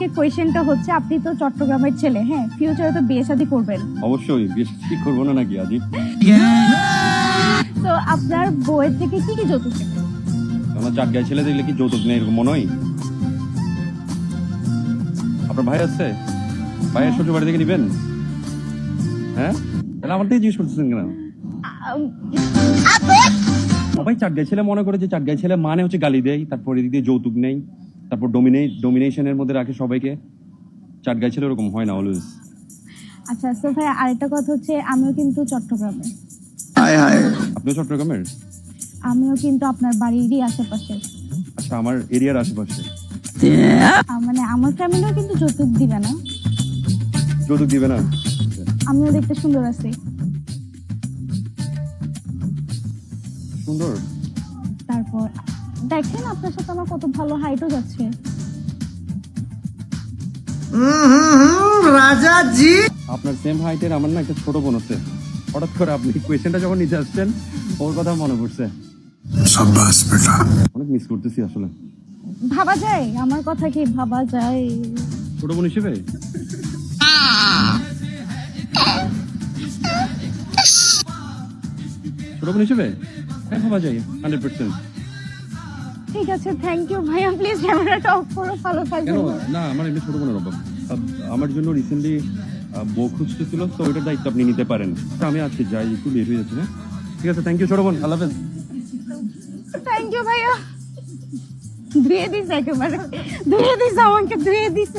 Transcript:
আজকে কোয়েশ্চেনটা হচ্ছে আপনি তো চট্টগ্রামের ছেলে হ্যাঁ? ফিউচারে তো বিয়ে শাদী করবেন। অবশ্যই বেশ ঠিক করব না নাকি আজি তো আপনার বউয়ের থেকে কি কি যৌতুক নেবেন? আমার চার গায়ে ছেলে দেখলে কি যৌতুক নেই এরকম মনে হয়? আপনার ভাই আছে? ভাইয়ের শ্বশুর বাড়ি থেকে নিবেন? হ্যাঁ? তাহলে আমার থেকে জিজ্ঞেস করতেছেন কেন? সবাই চার গায়ে ছেলে মনে করে যে চার গায়ে ছেলে মানে হচ্ছে গালি দেয় তারপর এদিক দিয়ে যৌতুক নেই। তারপর ডোমিনে ডোমিনেশনের মধ্যে রাখে সবাইকে। চার গায়ে ছেলে ওরকম হয় না অলওয়েজ আচ্ছা সো ভাই আরেকটা কথা হচ্ছে আমিও কিন্তু চট্টগ্রামে। হাই হাই আপনি চট্টগ্রামের? আমিও কিন্তু আপনার বাড়িরই আশেপাশে। আচ্ছা আমার এরিয়ার আশেপাশে। মানে আমার ফ্যামিলিও কিন্তু যৌতুক দিবে না। যৌতুক দিবে না? আমিও দেখতে সুন্দর আছি। সুন্দর? তারপর দেখেন আপনার সাথে আমার কত ভালো হাইটও যাচ্ছে। রাজা জি আপনার সেম হাইটের আমার না একটা ছোট বোন আছে। হঠাৎ করে আপনি কোয়েশ্চেনটা যখন নিতে আসছেন ওর কথা মনে পড়ছে। সাব্বাস বেটা। অনেক মিস করতেছি আসলে। ভাবা যায় আমার কথা কি ভাবা যায়? ছোট বোন হিসেবে? ছোট বোন হিসেবে? হ্যাঁ ভাবা যায় হান্ড্রেড পার্সেন্ট ঠিক আছে থ্যাংক ইউ ভাইয়া প্লিজ ক্যামেরাটা অফ করো ভালো কেন? থাকবে না আমার এমনি ছোট বোনের অভাব। আমার জন্য রিসেন্টলি বউ খুঁজতেছিল তো ওইটার দায়িত্ব আপনি নিতে পারেন। তো আমি আজকে যাই একটু লেট হয়ে যাচ্ছে হ্যাঁ? ঠিক আছে থ্যাংক ইউ ছোট বোন আল্লাহ হাফেজ থ্যাংক ইউ ভাইয়া। ধুয়ে দিস একেবারে। ধুয়ে দিস আমাকে ধুয়ে দিস